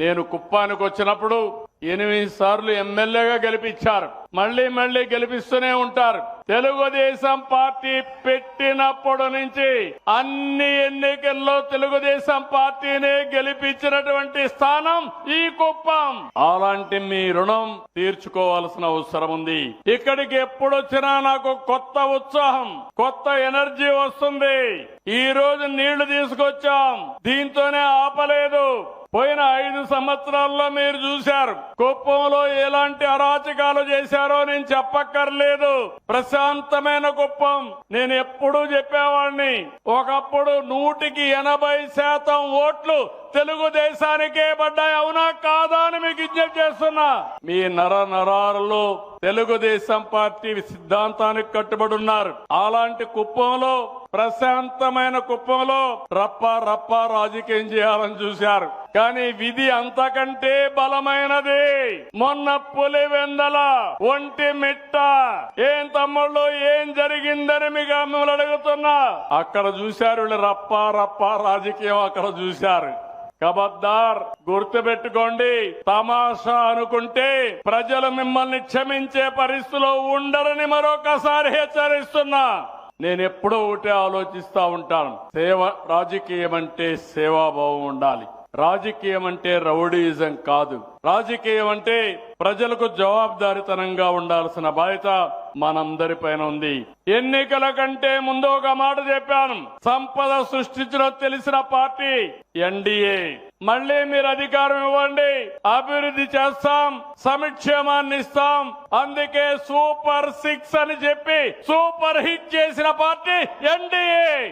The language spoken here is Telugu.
నేను కుప్పానికి వచ్చినప్పుడు ఎనిమిది సార్లు ఎమ్మెల్యేగా గెలిపించారు. మళ్ళీ మళ్ళీ గెలిపిస్తూనే ఉంటారు. తెలుగుదేశం పార్టీ పెట్టినప్పటి నుంచి అన్ని ఎన్నికల్లో తెలుగుదేశం పార్టీనే గెలిపించినటువంటి స్థానం ఈ కుప్పం. అలాంటి మీ రుణం తీర్చుకోవాల్సిన అవసరం ఉంది. ఇక్కడికి ఎప్పుడొచ్చినా నాకు కొత్త ఉత్సాహం కొత్త ఎనర్జీ వస్తుంది. ఈ రోజు నీళ్ళు తీసుకొచ్చాం. దీంతోనే ఆపలేదు. పోయిన ఐదు సంవత్సరాల్లో మీరు చూశారు. కుప్పంలో ఎలాంటి అరాచకాలు చేశారో నేను చెప్పక్కర్లేదు. ప్రశాంతమైన కుప్పం. నేను ఎప్పుడూ చెప్పేవాడిని. ఒకప్పుడు నూటికి ఎనభై శాతం ఓట్లు తెలుగుదేశానికే పడ్డాయి. అవునా? కాదా అని మీకు విజ్ఞప్తి చేస్తున్నా. మీ నర నరాలలో తెలుగుదేశం పార్టీ సిద్ధాంతానికి కట్టుబడి ఉన్నారు. అలాంటి కుప్పంలో ప్రశాంతమైన కుప్పంలో రప్ప రప్ప రాజకీయం చేయాలని చూశారు. కానీ విధి అంతకంటే బలమైనది మొన్న పులివెందల ఒంటి మిట్ట. ఏం తమ్ముళ్ళు ఏం జరిగిందని మీకు మిమ్మల్ని అడుగుతున్నా. అక్కడ చూశారు వీళ్ళు రప్ప రప్ప రాజకీయం అక్కడ చూశారు. కబద్దార్ గుర్తుపెట్టుకోండి తమాషా అనుకుంటే ప్రజలు మిమ్మల్ని క్షమించే పరిస్థితిలో ఉండరని మరొకసారి హెచ్చరిస్తున్నా. నేను ఎప్పుడో ఒకటే ఆలోచిస్తా ఉంటాను సేవ రాజకీయం అంటే సేవాభావం ఉండాలి. రాజకీయం అంటే రౌడీయిజం కాదు. రాజకీయం అంటే ప్రజలకు జవాబుదారితనంగా ఉండాల్సిన బాధ్యత మనందరిపైన ఉంది. ఎన్నికల కంటే ముందు ఒక మాట చెప్పాను. సంపద సృష్టించిన తెలిసిన పార్టీ ఎన్డీఏ మళ్ళీ మీరు అధికారం ఇవ్వండి. అభివృద్ధి చేస్తాం. సంక్షేమాన్ని ఇస్తాం. అందుకే సూపర్ సిక్స్ అని చెప్పి సూపర్ హిట్ చేసిన పార్టీ ఎన్డీఏ